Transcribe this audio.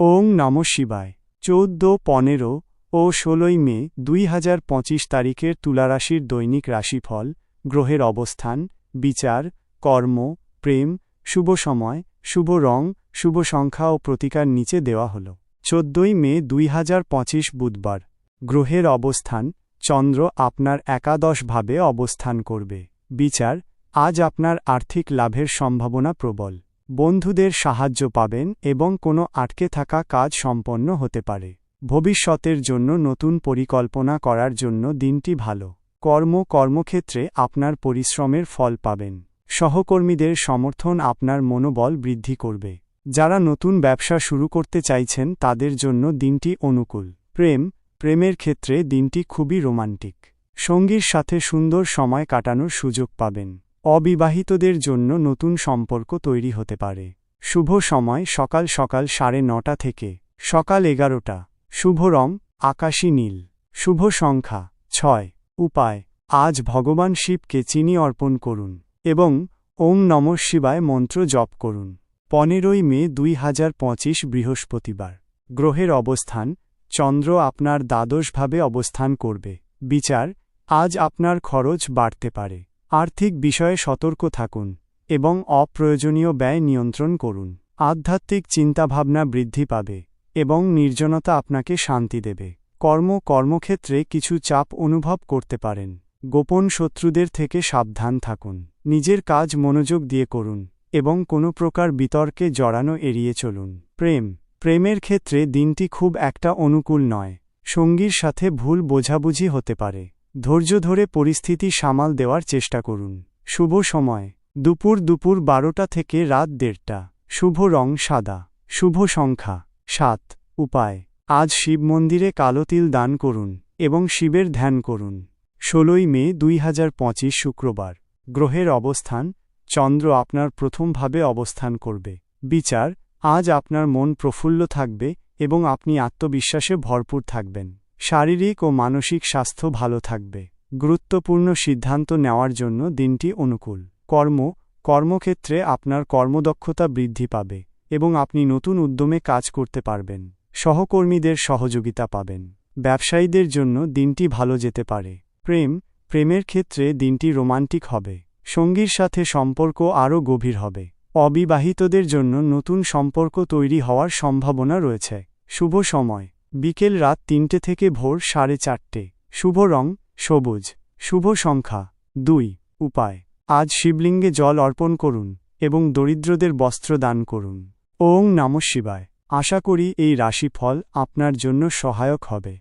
ওং নম শিবায়। চৌদ্দ, পনেরো ও ষোলোই মে দুই হাজার পঁচিশ তারিখের তুলারাশির দৈনিক রাশিফল, গ্রহের অবস্থান, বিচার, কর্ম, প্রেম, শুভ সময়, শুভ রং, শুভ সংখ্যা ও প্রতিকার নিচে দেওয়া হল। চোদ্দই মে দুই হাজার পঁচিশ বুধবার। গ্রহের অবস্থান, চন্দ্র আপনার একাদশভাবে অবস্থান করবে। বিচার, আজ আপনার আর্থিক লাভের সম্ভাবনা প্রবল। বন্ধুদের সাহায্য পাবেন এবং কোনো আটকে থাকা কাজ সম্পন্ন হতে পারে। ভবিষ্যতের জন্য নতুন পরিকল্পনা করার জন্য দিনটি ভালো। কর্ম কর্মক্ষেত্রে আপনার পরিশ্রমের ফল পাবেন। সহকর্মীদের সমর্থন আপনার মনোবল বৃদ্ধি করবে। যারা নতুন ব্যবসা শুরু করতে চাইছেন তাদের জন্য দিনটি অনুকূল। প্রেম, প্রেমের ক্ষেত্রে দিনটি খুবই রোমান্টিক। সঙ্গীর সাথে সুন্দর সময় কাটানোর সুযোগ পাবেন। অবিবাহিতদের জন্য নতুন সম্পর্ক তৈরি হতে পারে। শুভ সময় সকাল সকাল সাড়ে নটা থেকে। সকাল এগারোটা। শুভ রং, আকাশী নীল। শুভ সংখ্যা, ছয়। উপায়, আজ ভগবান শিবকে চিনি অর্পণ করুন এবং ওম নম শিবায় মন্ত্র জপ করুন। পনেরোই মে দুই হাজার পঁচিশ বৃহস্পতিবার। গ্রহের অবস্থান, চন্দ্র আপনার দ্বাদশভাবে অবস্থান করবে। বিচার, আজ আপনার খরচ বাড়তে পারে। আর্থিক বিষয়ে সতর্ক থাকুন এবং অপ্রয়োজনীয় ব্যয় নিয়ন্ত্রণ করুন। আধ্যাত্মিক চিন্তাভাবনা বৃদ্ধি পাবে এবং নির্জনতা আপনাকে শান্তি দেবে। কর্ম কর্মক্ষেত্রে কিছু চাপ অনুভব করতে পারেন। গোপন শত্রুদের থেকে সাবধান থাকুন। নিজের কাজ মনোযোগ দিয়ে করুন এবং কোনো প্রকার বিতর্কে জড়ানো এড়িয়ে চলুন। প্রেম। প্রেমের ক্ষেত্রে দিনটি খুব একটা অনুকূল নয়। সঙ্গীর সাথে ভুল বোঝাবুঝি হতে পারে। ধৈর্য ধরে পরিস্থিতি সামাল দেওয়ার চেষ্টা করুন। শুভ সময়। দুপুর দুপুর বারোটা থেকে রাত দেড়টা। শুভ রং সাদা। শুভ সংখ্যা। সাত। উপায়। আজ শিব মন্দিরে কালো তিল দান করুন এবং শিবের ধ্যান করুন। ষোলোই মে দুই হাজার পঁচিশ শুক্রবার। গ্রহের অবস্থান। চন্দ্র আপনার প্রথমভাবে অবস্থান করবে। বিচার। আজ আপনার মন প্রফুল্ল থাকবে এবং আপনি আত্মবিশ্বাসে ভরপুর থাকবেন। শারীরিক ও মানসিক স্বাস্থ্য ভালো থাকবে। গুরুত্বপূর্ণ সিদ্ধান্ত নেওয়ার জন্য দিনটি অনুকূল। কর্ম, কর্মক্ষেত্রে আপনার কর্মদক্ষতা বৃদ্ধি পাবে এবং আপনি নতুন উদ্যমে কাজ করতে পারবেন। সহকর্মীদের সহযোগিতা পাবেন। ব্যবসায়ীদের জন্য দিনটি ভালো যেতে পারে। প্রেম, প্রেমের ক্ষেত্রে দিনটি রোমান্টিক হবে। সঙ্গীর সাথে সম্পর্ক আরও গভীর হবে। অবিবাহিতদের জন্য নতুন সম্পর্ক তৈরি হওয়ার সম্ভাবনা রয়েছে। শুভ সময়। বিকেল রাত তিনটে থেকে ভোর সাড়ে চারটে। শুভ রং, সবুজ। শুভ সংখ্যা, দুই। উপায়, আজ শিবলিঙ্গে জল অর্পণ করুন এবং দরিদ্রদের বস্ত্র দান করুন। ওং নম শিবায়। আশা করি এই রাশিফল আপনার জন্য সহায়ক হবে।